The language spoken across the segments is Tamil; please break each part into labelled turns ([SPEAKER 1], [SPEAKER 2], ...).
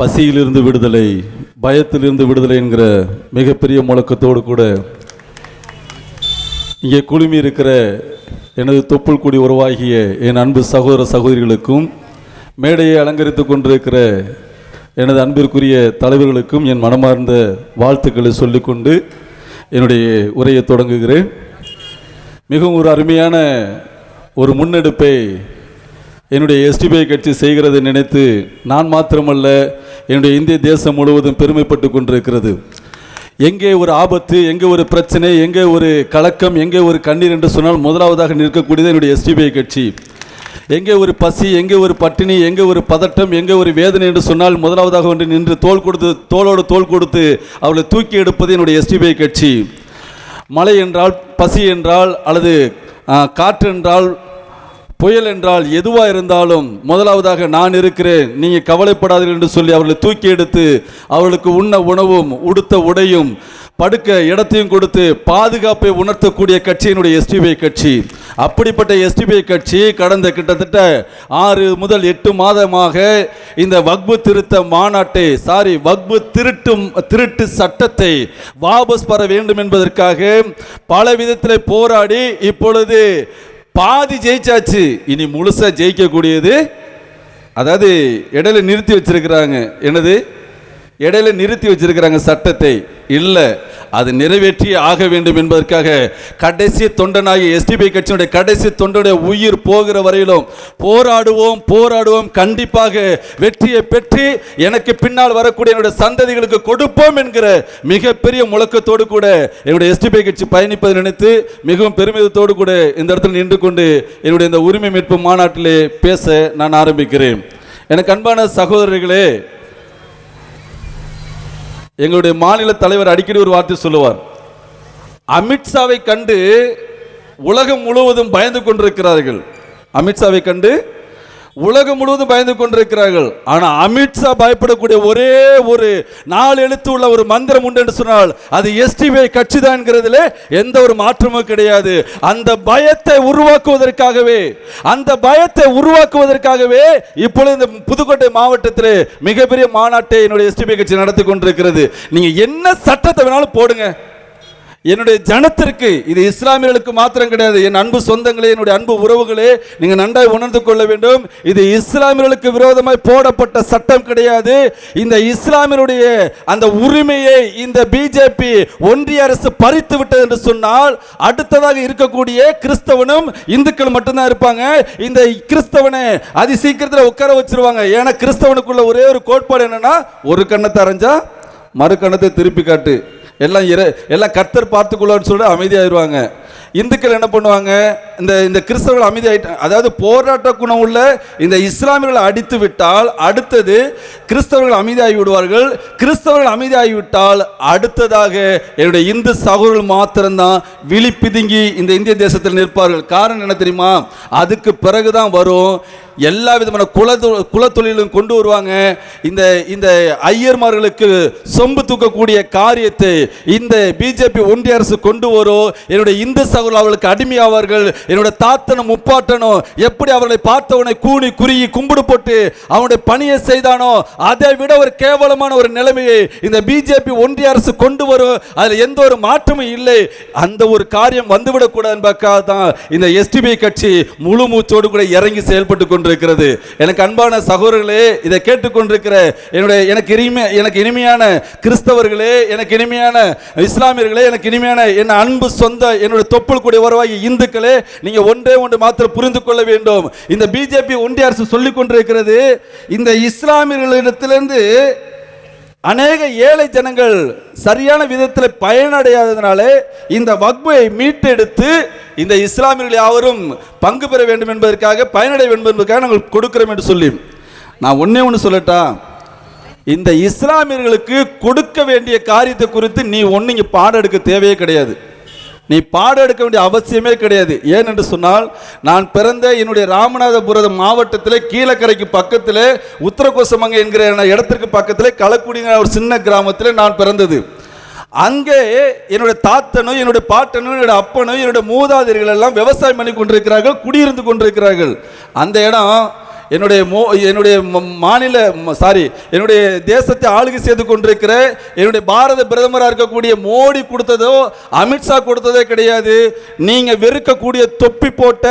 [SPEAKER 1] பசியிலிருந்து விடுதலை பயத்திலிருந்து விடுதலை என்கிற மிகப்பெரிய முழக்கத்தோடு கூட இங்கே குழுமி இருக்கிற எனது தொப்புள் கூடி உருவாகிய என் அன்பு சகோதர சகோதரிகளுக்கும் மேடையை அலங்கரித்துக் கொண்டிருக்கிற எனது அன்பிற்குரிய தலைவர்களுக்கும் என் மனமார்ந்த வாழ்த்துக்களை சொல்லிக்கொண்டு என்னுடைய உரையை தொடங்குகிறேன். மிகவும் ஒரு அருமையான ஒரு முன்னெடுப்பை என்னுடைய எஸ்டிபிஐ கட்சி செய்கிறதை நினைத்து நான் மாத்திரமல்ல என்னுடைய இந்திய தேசம் முழுவதும் பெருமைப்பட்டு கொண்டிருக்கிறது. எங்கே ஒரு ஆபத்து எங்கே ஒரு பிரச்சனை எங்கே ஒரு கலக்கம் எங்கே ஒரு கண்ணீர் என்று சொன்னால் முதலாவதாக நிற்கக்கூடியது என்னுடைய எஸ்டிபிஐ கட்சி. எங்கே ஒரு பசி எங்கே ஒரு பட்டினி எங்கே ஒரு பதட்டம் எங்கே ஒரு வேதனை என்று சொன்னால் முதலாவதாக ஒன்று நின்று தோல் கொடுத்து தோளோடு தோல் கொடுத்து அவளை தூக்கி எடுப்பது என்னுடைய எஸ்டிபிஐ கட்சி. மழை என்றால் பசி என்றால் அல்லது காற்று என்றால் புயல் என்றால் எதுவாக இருந்தாலும் முதலாவதாக நான் இருக்கிறேன். நீங்கள் கவலைப்படாதீர்கள் என்று சொல்லி அவர்களை தூக்கி எடுத்து அவர்களுக்கு உண்ண உணவும் உடுத்த உடையும் படுக்க இடத்தையும் கொடுத்து பாதுகாப்பை உணர்த்தக்கூடிய கட்சியினுடைய எஸ்டிபிஐ கட்சி. அப்படிப்பட்ட எஸ்டிபிஐ கட்சி கடந்த கிட்டத்தட்ட ஆறு முதல் எட்டு மாதமாக இந்த வக்பு திருத்த மாநாட்டை சாரி வக்பு திருட்டும் திருட்டு சட்டத்தை வாபஸ் பெற வேண்டும் என்பதற்காக பல விதத்தில் போராடி இப்பொழுது பாதி ஜெயிச்சாச்சு. இனி முழுசா ஜெயிக்கக்கூடியது அதாவது இடையில நிறுத்தி வச்சிருக்கிறாங்க. என்னது? இடையில நிறுத்தி வச்சிருக்கிறாங்க சட்டத்தை. இல்லை அது நிறைவேற்றி ஆக வேண்டும் என்பதற்காக கடைசி தொண்டனாகிய எஸ்டிபி கட்சியினுடைய கடைசி தொண்டனுடைய உயிர் போகிற வரையிலும் போராடுவோம் போராடுவோம் கண்டிப்பாக வெற்றியை பெற்று எனக்கு பின்னால் வரக்கூடிய என்னுடைய சந்ததிகளுக்கு கொடுப்போம் என்கிற மிகப்பெரிய முழக்கத்தோடு கூட என்னுடைய எஸ்டிபி கட்சி பயணிப்பதை நினைத்து மிகவும் பெருமிதத்தோடு கூட இந்த இடத்தில் நின்று கொண்டு என்னுடைய இந்த உரிமை மீட்பு மாநாட்டிலே பேச நான் ஆரம்பிக்கிறேன். எனக்கு அன்பான சகோதரர்களே எங்களுடைய மாநில தலைவர் அடிக்கடி ஒரு வார்த்தை சொல்லுவார். அமித்ஷாவை கண்டு உலகம் முழுவதும் பயந்து கொண்டிருக்கிறார்கள். அமித்ஷாவை கண்டு உலகம் முழுவதும் பயந்து கொண்டிருக்கிறார்கள். ஆனால் அமித்ஷா பயப்படக்கூடிய ஒரே ஒரு நாலு எழுத்து உள்ள ஒரு மந்திரம் உண்டு என்று சொன்னால் அது எஸ்டிபிஐ கட்சி தான் எந்த ஒரு மாற்றமும் கிடையாது. அந்த பயத்தை உருவாக்குவதற்காகவே அந்த பயத்தை உருவாக்குவதற்காகவே இப்பொழுது இந்த புதுக்கோட்டை மாவட்டத்தில் மிகப்பெரிய மாநாட்டை என்னுடைய எஸ்டிபிஐ கட்சி நடத்தி கொண்டிருக்கிறது. நீங்கள் என்ன சட்டத்தை வேணாலும் போடுங்க. என்னுடைய ஜனத்திற்கு இது இஸ்லாமியர்களுக்கு மாத்திரம் கிடையாது. என் அன்பு சொந்தங்களே என்னுடைய அன்பு உறவுகளே நீங்க நன்றாய் உணர்ந்து கொள்ள வேண்டும். இது இஸ்லாமியர்களுக்கு விரோதமாய் போடப்பட்ட சட்டம் கிடையாது. இந்த இஸ்லாமியருடைய அந்த உரிமையை இந்த பிஜேபி ஒன்றிய அரசு பறித்து விட்டது என்று சொன்னால் அடுத்ததாக இருக்கக்கூடிய கிறிஸ்தவனும் இந்துக்கள் மட்டும்தான் இருப்பாங்க. இந்த கிறிஸ்தவனை அதி சீக்கிரத்தில் உட்கார வச்சிருவாங்க. ஏன்னா கிறிஸ்தவனுக்குள்ள ஒரே ஒரு கோட்பாடு என்னன்னா ஒரு கண்ணத்தை அரைஞ்சா மறு கண்ணத்தை திருப்பி காட்டு. எல்லாம் இரு எல்லாம் கர்த்தர் பார்த்துக்கொள்ளான்னு சொல்லிட்டு அமைதியாயிருவாங்க. இந்துக்கள் என்ன பண்ணுவாங்க? இந்த இந்த கிறிஸ்தவர்கள் அமைதியாயிட்ட அதாவது போராட்ட குணம் உள்ள இந்த இஸ்லாமியர்களை அடித்து விட்டால் அடுத்தது கிறிஸ்தவர்கள் அமைதியாகி விடுவார்கள். கிறிஸ்தவர்கள் அமைதியாகி விட்டால் அடுத்ததாக என்னுடைய இந்து சகோதரர்கள் மாத்திரம்தான் விழி பிதுங்கி இந்த இந்திய தேசத்தில் நிற்பார்கள். காரணம் என்ன தெரியுமா? அதுக்கு பிறகுதான் வரும். எல்லா விதமான குல குலத்தொழிலும் கொண்டு வருவாங்க. இந்த இந்த ஐயர்மார்களுக்கு சொம்பு தூக்கக்கூடிய காரியத்தை இந்த பிஜேபி ஒன்றிய அரசு கொண்டு வரும். என்னுடைய இந்து சகோதரர் அவளுக்கு அடிமையாவார்கள் என்னுடைய தாத்தனும் முப்பாட்டனும் எப்படி அவர்களை பார்த்தவனை கூணி குறுகி கும்பிடு போட்டு அவனுடைய பணியை செய்தானோ அதை விட ஒரு கேவலமான ஒரு நிலைமையை இந்த பிஜேபி ஒன்றிய அரசு கொண்டு வரும். அதில் எந்த ஒரு மாற்றமும் இல்லை. அந்த ஒரு காரியம் வந்துவிடக்கூடாது என்பதற்காக தான் இந்த எஸ்டிபி கட்சி முழு மூச்சோடு கூட இறங்கி செயல்பட்டு கொண்டிருக்கிறது. எனக்கு அன்பான சகோதரர்களே இதை கேட்டுக்கொண்டிருக்கிற என்னுடைய எனக்கு இனிமை எனக்கு இனிமையான கிறிஸ்தவர்களே எனக்கு இனிமையான இஸ்லாமியர்களே எனக்கு இனிமையான என் அன்பு சொந்த என்னுடைய தொப்பு கூடிய உறவாகி இந்துக்களே நீங்க ஒன்றே ஒன்று மாத்திரம் புரிந்து கொள்ள வேண்டும். இந்த பிஜேபி ஒன்றிய அரசு சொல்லிக் கொண்டிருக்கிறது இந்த இஸ்லாமியர்களிடத்திலிருந்து அநேக ஏழை ஜனங்கள் சரியான விதத்தில் பயனடையாததினாலே இந்த வக்பை மீட்டெடுத்து இந்த இஸ்லாமியர்கள் யாவரும் பங்கு பெற வேண்டும் என்பதற்காக பயனடைய வேண்டும் என்பதற்காக நாங்கள் கொடுக்கிறோம் என்று சொல்லி. நான் ஒன்னே ஒன்று சொல்லட்டா? இந்த இஸ்லாமியர்களுக்கு கொடுக்க வேண்டிய காரியத்தை குறித்து நீ ஒன்று இங்கே பாடம் எடுக்க தேவையே கிடையாது. நீ பாடம் எடுக்க வேண்டிய அவசியமே கிடையாது. ஏனென்று சொன்னால் நான் பிறந்த என்னுடைய ராமநாதபுரம் மாவட்டத்தில் கீழக்கரைக்கு பக்கத்தில் உத்தரகோசமங்க என்கிற இடத்திற்கு பக்கத்தில் களக்குடிங்கிற ஒரு சின்ன கிராமத்தில் நான் பிறந்தது. அங்கே என்னுடைய தாத்தனும் என்னுடைய பாட்டனும் என்னுடைய அப்பனும் என்னுடைய மூதாதையர்கள் எல்லாம் விவசாயம் பண்ணி கொண்டிருக்கிறார்கள் குடியிருந்து கொண்டிருக்கிறார்கள். அந்த இடம் என்னுடைய மோ என்னுடைய ம- மாநில சாரி என்னுடைய தேசத்தை ஆளுகை செய்து கொண்டிருக்கிற என்னுடைய பாரத பிரதமராக இருக்கக்கூடிய மோடி கொடுத்ததோ அமித்ஷா கொடுத்ததோ கிடையாது. நீங்கள் வெறுக்கக்கூடிய தொப்பி போட்ட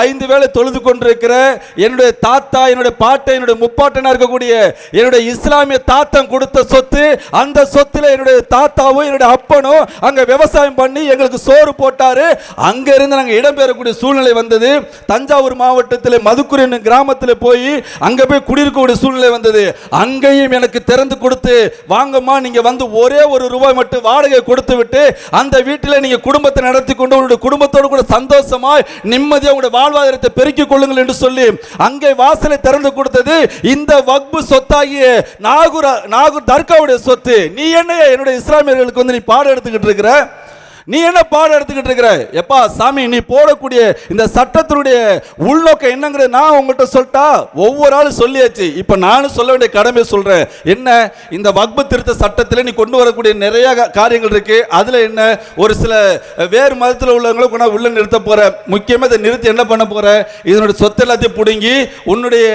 [SPEAKER 1] ஐந்து வேளை தொழுது கொண்டிருக்கிற என்னுடைய தாத்தா என்னுடைய பாட்டை என்னுடைய முப்பாட்டனாக இருக்கக்கூடிய என்னுடைய இஸ்லாமிய தாத்தன் கொடுத்த சொத்து அந்த சொத்தில் என்னுடைய தாத்தாவும் என்னுடைய அப்பனும் அங்கே விவசாயம் பண்ணி எங்களுக்கு சோறு போட்டாரு. அங்கே இருந்து நாங்கள் இடம்பெறக்கூடிய சூழ்நிலை வந்தது. தஞ்சாவூர் மாவட்டத்தில் மதுக்குரி என்னும் கிராமத்தில் போய் அங்க போய் குடியிருக்கக்கூடிய சூழ்நிலை வந்தது. அங்கேயும் எனக்கு திறந்து கொடுத்து வாங்கம்மா நீங்க வந்து ஒரே ஒரு ரூபாய் மட்டும் வாடகை கொடுத்து விட்டு அந்த வீட்டில் நீங்க குடும்பத்தை நடத்தி கொண்டு உங்களுடைய குடும்பத்தோடு கூட சந்தோஷமாய் நிம்மதியாக உங்களுடைய வாழ்வாதாரத்தை பெருக்கிக் கொள்ளுங்கள் என்று சொல்லி அங்கே வாசலை திறந்து கொடுத்தது. இந்த வக்பு சொத்தாகிய நாகூர் நாகூர் தர்காவுடைய சொத்து. நீ என்ன என்னுடைய இஸ்லாமியர்களுக்கு வந்து நீ பாடம் எடுத்துக்கிட்டு இருக்கிற? நீ என்ன பாடம் எடுத்துக்கிட்டு இருக்கிற? எப்பா சாமி நீ போடக்கூடிய இந்த சட்டத்தினுடைய உள்நோக்கம் என்னங்கிறது நான் உங்கள்கிட்ட சொல்லிட்டா ஒவ்வொரு ஆளும் சொல்லியாச்சு. இப்போ நானும் சொல்ல வேண்டிய கடமை சொல்கிறேன் என்ன? இந்த வக்பு திருத்த சட்டத்தில் நீ கொண்டு வரக்கூடிய நிறைய காரியங்கள் இருக்கு. அதில் என்ன? ஒரு சில வேறு மதத்தில் உள்ளவங்களை கொண்டா உள்ள நிறுத்த போகிறேன் முக்கியமாக இதை நிறுத்தி என்ன பண்ண போகிறேன் இதனுடைய சொத்து எல்லாத்தையும் பிடுங்கி உன்னுடைய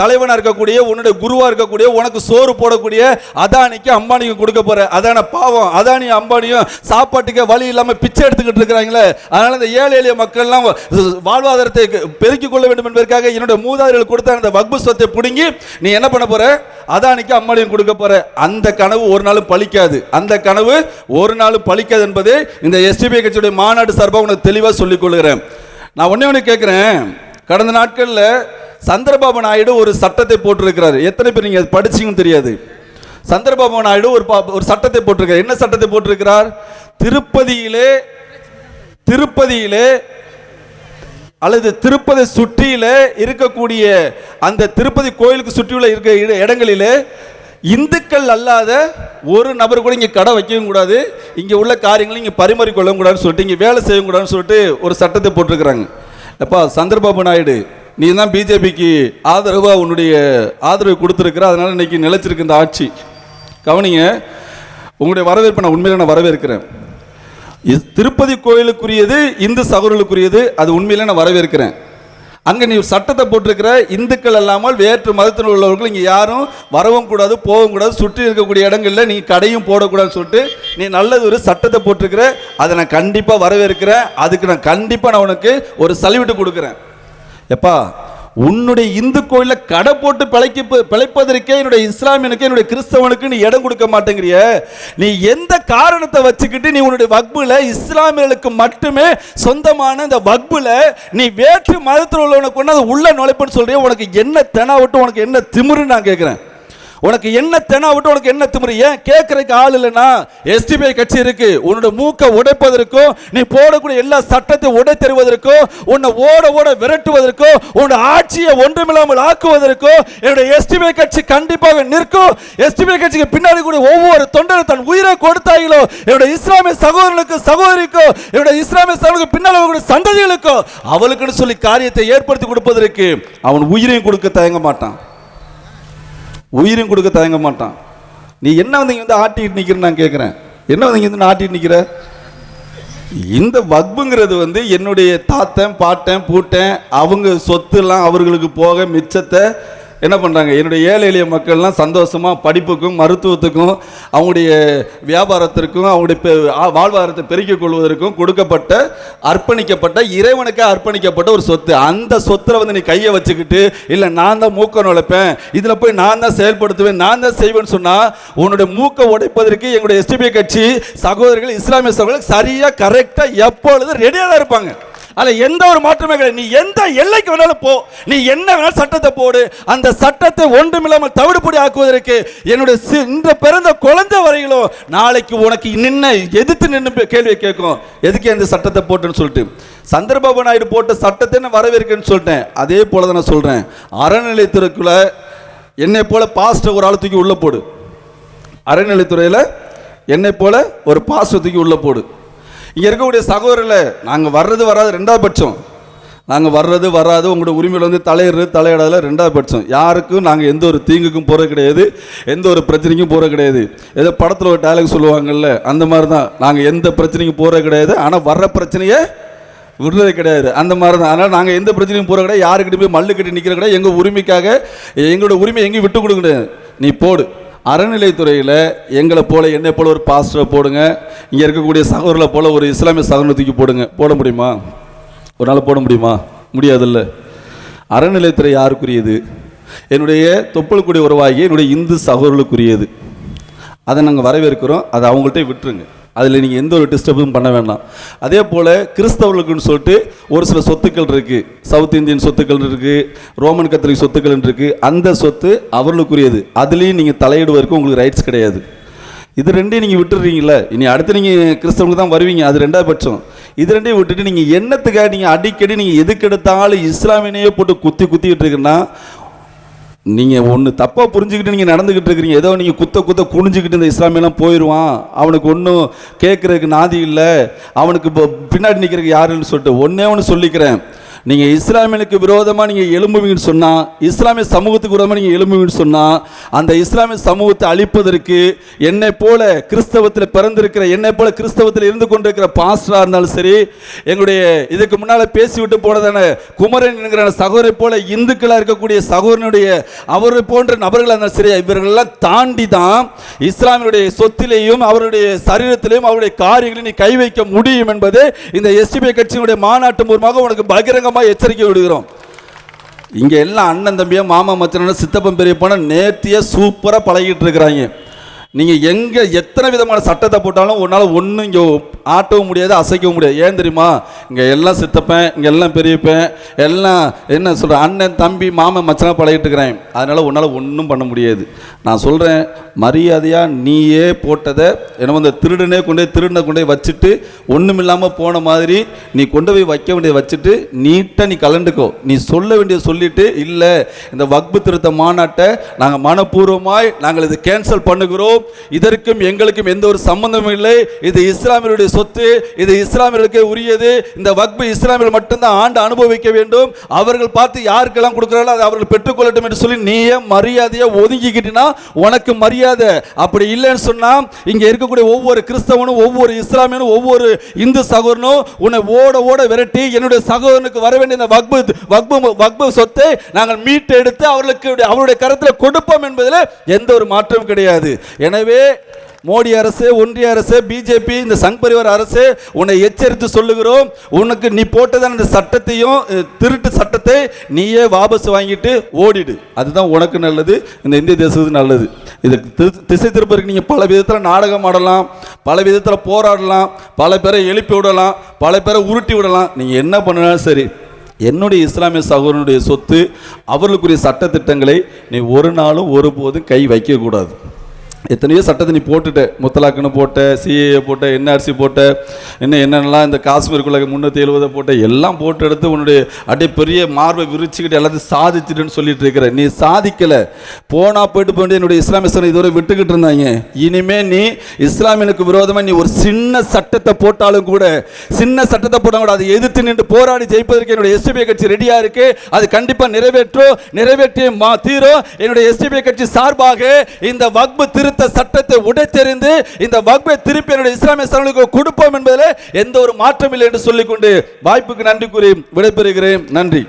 [SPEAKER 1] தலைவனாக இருக்கக்கூடிய உன்னுடைய குருவாக இருக்கக்கூடிய உனக்கு சோறு போடக்கூடிய அதானிக்கு அம்பானிக்கு கொடுக்க போகிற அதான பாவம். அதானி அம்பானியும் சாப்பாட்டுக்கு வழி இல்லாமல் பிச்சை எடுத்துக்கிட்டு இருக்கிறாங்களே அதனால் இந்த ஏழை எளிய மக்கள்லாம் வாழ்வாதாரத்தை பெருக்கிக் கொள்ள வேண்டும் என்பதற்காக என்னுடைய மூதாதையர்கள் கொடுத்த அந்த வக்பு சொத்தை பிடுங்கி நீ என்ன பண்ண போற? அதானிக்கு அம்மானியும் கொடுக்க போற. அந்த கனவு ஒரு நாளும் பழிக்காது. அந்த கனவு ஒரு நாளும் பழிக்காது என்பது இந்த எஸ்டிபி கட்சியுடைய மாநாடு சார்பாக உனக்கு தெளிவாக சொல்லிக் கொள்கிறேன். நான் ஒண்ணே ஒன்று கேட்குறேன் கடந்த நாட்களில் சந்திரபாபு நாயுடு ஒரு சட்டத்தை போட்டிருக்கிறார். எத்தனை பேர் நீங்கள் படிச்சிங்கன்னு தெரியாது. சந்திரபாபு நாயுடு ஒரு ஒரு சட்டத்தை போட்டிருக்கார் என்ன சட்டத்தை போட்டிருக்கிறார்? திருப்பதியிலே திருப்பதியிலே அல்லது திருப்பதி சுற்றியில இருக்கக்கூடிய அந்த திருப்பதி கோயிலுக்கு சுற்றியுள்ள இருக்க இட- இடங்களிலே இந்துக்கள் அல்லாத ஒரு நபர் கூட இங்கே கடை வைக்கவும் கூடாது. இங்கே உள்ள காரியங்களும் இங்கே பரிமாறிக்கொள்ளவும் கூடாதுன்னு சொல்லிட்டு இங்கே வேலை செய்யவும் கூடாதுன்னு சொல்லிட்டு ஒரு சட்டத்தை போட்டிருக்கிறாங்க. எப்பா சந்திரபாபு நாயுடு நீ தான் பிஜேபிக்கு ஆதரவாக உன்னுடைய ஆதரவு கொடுத்துருக்குற அதனால் இன்னைக்கு நிலைச்சிருக்கு இந்த ஆட்சி. கவனிங்க உங்களுடைய வரவேற்பை நான் உண்மையில நான் வரவேற்கிறேன். திருப்பதி கோயிலுக்குரியது இந்து சகோதரர்களுக்குரியது அது உண்மையில நான் வரவேற்கிறேன். அங்கே நீ சட்டத்தை போட்டிருக்கிற இந்துக்கள் அல்லாமல் வேற்று மதத்தில் உள்ளவர்கள் இங்கே யாரும் வரவும் கூடாது போகவும் கூடாது சுற்றி இருக்கக்கூடிய இடங்கள்ல நீ கடையும் போடக்கூடாதுன்னு சொல்லிட்டு நீ நல்லது ஒரு சட்டத்தை போட்டிருக்கிற அதை நான் கண்டிப்பாக வரவேற்கிறேன். அதுக்கு நான் கண்டிப்பாக நான் உனக்கு ஒரு சலிவிட்டு கொடுக்குறேன். எப்பா உன்னுடைய இந்து கோயில கடை போட்டு பிழைக்க பிழைப்பதற்கே என்னுடைய இஸ்லாமியனுக்கு என்னுடைய கிறிஸ்தவனுக்கு நீ இடம் கொடுக்க மாட்டேங்கிறிய. நீ எந்த காரணத்தை வச்சுக்கிட்டு நீ உன்னுடைய வக்புல இஸ்லாமியர்களுக்கு மட்டுமே சொந்தமான இந்த வக்புல நீ வேற்று மதத்தில் உள்ளவனை கொண்டு அதை உள்ள நுழைப்புன்னு சொல்றிய உனக்கு என்ன தெனாவட்டும் உனக்கு என்ன திமிருன்னு நான் கேட்குறேன். உனக்கு என்ன தெனா விட்டு உனக்கு என்ன திமிரு? ஏன் கேட்கறதுக்கு ஆள் இல்லைன்னா எஸ்டிபிஐ கட்சி இருக்கு. உன்னோட மூக்கை உடைப்பதற்கும் நீ போடக்கூடிய எல்லா சட்டத்தை உடை தருவதற்கும் உன்னை ஓட ஓட விரட்டுவதற்கும் உன்னோட ஆட்சியை ஒன்றுமில்லாமல் ஆக்குவதற்கும் என்னுடைய எஸ்டிபிஐ கட்சி கண்டிப்பாக நிற்கும். எஸ்டிபிஐ கட்சிக்கு பின்னாடி கூட ஒவ்வொரு தொண்டரும் தன் உயிரை கொடுத்தாங்களோ என்னுடைய இஸ்லாமிய சகோதரனுக்கு சகோதரிக்கும் என்னுடைய இஸ்லாமிய சகோதரனுக்கு பின்னால் வரக்கூடிய சந்ததிகளுக்கோ அவளுக்குன்னு சொல்லி காரியத்தை ஏற்படுத்தி கொடுப்பதற்கு அவன் உயிரையும் கொடுக்க தயங்க மாட்டான். உயிரும் கொடுக்க தயங்க மாட்டான். நீ என்ன வந்து வந்து ஆட்டிட்டு நிற்கிறன்னு நான் கேட்குறேன் என்ன வந்து இங்கே வந்து ஆட்டிட்டு நிற்கிற இந்த வக்புங்கிறது வந்து என்னுடைய தாத்தன் பாட்டன் பூட்டன் அவங்க சொத்துலாம் அவர்களுக்கு போக மிச்சத்தை என்ன பண்ணுறாங்க என்னுடைய ஏழை எளிய மக்கள்லாம் சந்தோஷமாக படிப்புக்கும் மருத்துவத்துக்கும் அவங்களுடைய வியாபாரத்திற்கும் அவங்களுடைய பெ- வாழ்வாதாரத்தை பெருக்கிக் கொள்வதற்கும் கொடுக்கப்பட்ட அர்ப்பணிக்கப்பட்ட இறைவனுக்கு அர்ப்பணிக்கப்பட்ட ஒரு சொத்து. அந்த சொத்தில் வந்து நீ கையை வச்சுக்கிட்டு இல்லை நான் தான் மூக்க நுழைப்பேன். இதில் போய் நான் தான் செயல்படுத்துவேன். நான் தான் செய்வேன்னு சொன்னால் உன்னுடைய மூக்கை உடைப்பதற்கு எங்களுடைய எஸ்டிபி கட்சி சகோதரர்கள் இஸ்லாமிய சகோதரர்கள் சரியாக கரெக்டாக எப்பொழுதும் ரெடியாக தான் இருப்பாங்க. அதில் எந்த ஒரு மாற்றமே கிடையாது. நீ எந்த எல்லைக்கு வேணாலும் போ. நீ என்ன வேணாலும் சட்டத்தை போடு. அந்த சட்டத்தை ஒன்றுமில்லாமல் தவிடுபடி ஆக்குவதற்கு என்னுடைய சி- இந்த பிறந்த குழந்தை வரையிலும் நாளைக்கு உனக்கு நின்ன எதிர்த்து நின்று கேள்வியை கேட்கும். எதுக்கு இந்த சட்டத்தை போட்டுன்னு சொல்லிட்டு. சந்திரபாபு நாயுடு போட்ட சட்டத்தை நான் வரவேற்கன்னு சொல்லிட்டேன். அதே போல தான் நான் சொல்கிறேன் அறநிலையத்துறைக்குள்ள என்னை போல பாஸ்ட்டை ஒரு ஆள் தூக்கி உள்ளே போடு. அறநிலைத்துறையில் என்னை போல ஒரு பாஸ்ட்டை தூக்கி உள்ளே போடு. இங்கே இருக்கக்கூடிய சகோதரில் நாங்கள் வர்றது வராது ரெண்டாவது பட்சம். நாங்கள் வர்றது வராது உங்களோட உரிமையில் வந்து தலையிடுறது தலையிடாதல ரெண்டாவது பட்சம். யாருக்கும் நாங்கள் எந்த ஒரு தீங்குக்கும் போகிறது கிடையாது எந்த ஒரு பிரச்சனைக்கும் போகிறது கிடையாது. ஏதோ படத்தில் ஒரு டைலாக் சொல்லுவாங்கல்ல அந்த மாதிரி தான் நாங்கள் எந்த பிரச்சனைக்கும் போகிறது கிடையாது ஆனால் வர்ற பிரச்சனையை விடுறது கிடையாது. அந்த மாதிரி தான் அதனால் நாங்கள் எந்த பிரச்சனையும் போகிற கிடையாது. யாருக்கிட்ட போய் மல்லு கட்டி நிற்கிற கிடையாது. எங்கள் உரிமைக்காக எங்களோட உரிமை எங்கேயும் விட்டு கொடுக்க கிடையாது. நீ போடு. அறநிலைத்துறையில் எங்களை போல என்னை போல ஒரு பாஸ்டரை போடுங்க. இங்கே இருக்கக்கூடிய சகோதரில் போல ஒரு இஸ்லாமிய சகோதரனை தூக்கி போடுங்க. போட முடியுமா? ஒரு நாள் போட முடியுமா? முடியாதுல்ல. அறநிலைத்துறை யாருக்குரியது? என்னுடைய தொப்புளுக்குடி உறவாகி என்னுடைய இந்து சகோதரர்களுக்குரியது. அதை நாங்கள் வரவேற்கிறோம். அதை அவங்கள்ட்ட விட்டுருங்க. அதில் நீங்கள் எந்த ஒரு டிஸ்டர்பும் பண்ண வேண்டாம். அதே போல் கிறிஸ்தவர்களுக்குன்னு சொல்லிட்டு ஒரு சில சொத்துக்கள் இருக்குது சவுத் இந்தியன் சொத்துக்கள் இருக்குது ரோமன் கத்தரிக் சொத்துக்கள் இருக்குது அந்த சொத்து அவர்களுக்குரியது. அதுலேயும் நீங்கள் தலையிடுவதற்கு உங்களுக்கு ரைட்ஸ் கிடையாது. இது ரெண்டையும் நீங்கள் விட்டுடுறீங்களே இனி அடுத்து நீங்கள் கிறிஸ்தவங்களுக்கு தான் வருவீங்க. அது ரெண்டாவது பட்சம். இது ரெண்டையும் விட்டுட்டு நீங்கள் என்னத்துக்காக நீங்கள் அடிக்கடி நீங்கள் எதுக்கெடுத்தாலும் இஸ்லாமியனையே போட்டு குத்தி குத்திக்கிட்டு இருக்குன்னா நீங்கள் ஒன்று தப்பாக புரிஞ்சுக்கிட்டு நீங்கள் நடந்துக்கிட்டு இருக்கிறீங்க. ஏதோ நீங்கள் குத்த குத்த குனிஞ்சுக்கிட்டு இந்த இஸ்லாமியெல்லாம் போயிடுவான் அவனுக்கு ஒன்றும் கேட்குறதுக்கு நாதி இல்லை. அவனுக்கு இப்போ பின்னாடி நிற்கிறதுக்கு யாருன்னு சொல்லிட்டு ஒன்றே ஒன்று சொல்லிக்கிறேன். நீங்கள் இஸ்லாமியனுக்கு விரோதமாக நீங்கள் எழும்புவீங்கன்னு சொன்னால் இஸ்லாமிய சமூகத்துக்கு விரோதமாக நீங்கள் எழும்புவீங்கன்னு சொன்னால் அந்த இஸ்லாமிய சமூகத்தை அழிப்பதற்கு என்னை போல கிறிஸ்தவத்தில் பிறந்திருக்கிற என்னை போல கிறிஸ்தவத்தில் இருந்து கொண்டிருக்கிற பாஸ்டராக இருந்தாலும் சரி எங்களுடைய இதுக்கு முன்னால் பேசிவிட்டு போனதான குமரன் என்கிற சகோதரை போல இந்துக்களாக இருக்கக்கூடிய சகோதரனுடைய அவரை போன்ற நபர்களாக இருந்தாலும் சரி இவர்களெல்லாம் தாண்டி தான் இஸ்லாமியுடைய சொத்திலேயும் அவருடைய சரீரத்திலையும் அவருடைய காரியங்களையும் நீ கை வைக்க முடியும் என்பது இந்த எஸ்டிபி கட்சியினுடைய மாநாட்டு மூலமாக உனக்கு பகிரங்கமாக எச்சரிக்கை விடுகிறோம். இங்கே எல்லாம் அண்ணன் தம்பியும் மாமா மச்சன சித்தப்பன் பெரியப்பான நேர்த்தியாக சூப்பராக பழகிட்டு இருக்கிறாங்க. நீங்கள் எங்கே எத்தனை விதமான சட்டத்தை போட்டாலும் உன்னால ஒன்றும் இங்கே ஆட்டவும் முடியாது அசைக்கவும் முடியாது. ஏன் தெரியுமா? இங்கே எல்லாம் சித்தப்பேன் இங்கே எல்லாம் பெரியப்பன் எல்லாம் என்ன சொல்கிறேன் அண்ணன் தம்பி மாமன் மச்சனாக பழகிட்டு இருக்கிறேன். அதனால் உன்னால் ஒன்றும் பண்ண முடியாது. நான் சொல்கிறேன் மரியாதையாக நீயே போட்டதை என்னமோ இந்த திருடனே கொண்டு போய் திருடனை கொண்டு போய் வச்சுட்டு ஒன்றும் இல்லாமல் போன மாதிரி நீ கொண்டு போய் வைக்க வேண்டியதை வச்சுட்டு நீட்டாக நீ கலண்டுக்கோ நீ சொல்ல வேண்டியதை சொல்லிட்டு இல்லை இந்த வக்பு திருத்த மாநாட்டை நாங்கள் மனப்பூர்வமாய் நாங்கள் இது கேன்சல் பண்ணுகிறோம். இதற்கும் எங்களுக்கும் எந்த ஒரு சம்பந்தமும் இல்லை. இது இஸ்லாமியருடைய சொத்து இது இஸ்லாமியர்களுக்கு உரியது. இந்த வக்பு இஸ்லாமியர்கள் மட்டும்தான் ஆண்டு அனுபவிக்க வேண்டும். அவர்கள் பார்த்து யாருக்கெல்லாம் கொடுக்குறாங்களோ அதை அவர்கள் பெற்றுக்கொள்ளட்டும் என்று சொல்லி நீயே மரியாதையை ஒதுங்கிக்கிட்டினா உனக்கு மரியாதை. அப்படி இல்லைன்னு சொன்னால் இங்கே இருக்கக்கூடிய ஒவ்வொரு கிறிஸ்தவனும் ஒவ்வொரு இஸ்லாமியனும் ஒவ்வொரு இந்து சகோதரனும் உன்னை ஓட ஓட விரட்டி என்னுடைய சகோதரனுக்கு வர வேண்டிய இந்த வக்பு வக்பு வக்பு சொத்தை நாங்கள் மீட்டெடுத்து அவர்களுக்கு அவருடைய கருத்தில் கொடுப்போம் என்பதில் எந்த ஒரு மாற்றமும் கிடையாது. எனவே மோடி அரசு ஒன்றிய அரசு பிஜேபி இந்த சங் பரிவார் அரசு உன்னை எச்சரித்து சொல்லுகிறோம். உனக்கு நீ போட்டதான இந்த சட்டத்தையும் திருட்டு சட்டத்தை நீயே வாபஸ் வாங்கிட்டு ஓடிடு. அதுதான் உனக்கு நல்லது இந்த இந்திய தேசத்துக்கு நல்லது. இது திசை திருப்பதற்கு நீங்கள் பல விதத்தில் நாடகம் ஆடலாம் பல விதத்தில் போராடலாம் பல பேரை எழுப்பி விடலாம் பல பேரை உருட்டி விடலாம். நீங்கள் என்ன பண்ணினாலும் சரி என்னுடைய இஸ்லாமிய சகோதரனுடைய சொத்து அவர்களுக்குரிய சட்டத்திட்டங்களை நீ ஒரு நாளும் ஒருபோதும் கை வைக்கக்கூடாது. எத்தனையோ சட்டத்தை நீ போட்டுட்ட. முத்தலாக்குன்னு போட்ட சிஏஏ போட்ட என்ஆர்சி போட்ட என்ன என்னென்னலாம் இந்த காஷ்மீருக்குள்ள முன்னூற்றி எழுபதை போட்ட எல்லாம் போட்டு எடுத்து உன்னுடைய அப்படியே பெரிய மார்பை விரிச்சுக்கிட்டு எல்லாத்தையும் சாதிச்சுட்டுன்னு சொல்லிட்டு இருக்கிற. நீ சாதிக்கலை. போனா போயிட்டு போயிட்டு என்னுடைய இஸ்லாமிய இதுவரை விட்டுக்கிட்டு இருந்தாங்க. இனிமே நீ இஸ்லாமியனுக்கு விரோதமாக நீ ஒரு சின்ன சட்டத்தை போட்டாலும் கூட சின்ன சட்டத்தை போட்டால் கூட அதை எதிர்த்து நின்று போராடி ஜெயிப்பதற்கு என்னுடைய எஸ்டிபி கட்சி ரெடியாக இருக்கு. அது கண்டிப்பா நிறைவேற்றும் நிறைவேற்றி மா தீரும் என்னுடைய எஸ்டிபி கட்சி சார்பாக இந்த வக்பு திருத்த சட்டத்தை உடைத்தெறிந்து இந்த வக்பை திருப்பி என்னுடைய இஸ்லாமிய சனங்களுக்கு கொடுப்போம் என்பதில் எந்த ஒரு மாற்றம் இல்லை என்று சொல்லிக்கொண்டு வாய்ப்புக்கு நன்றி கூறி விடைபெறுகிறேன். நன்றி.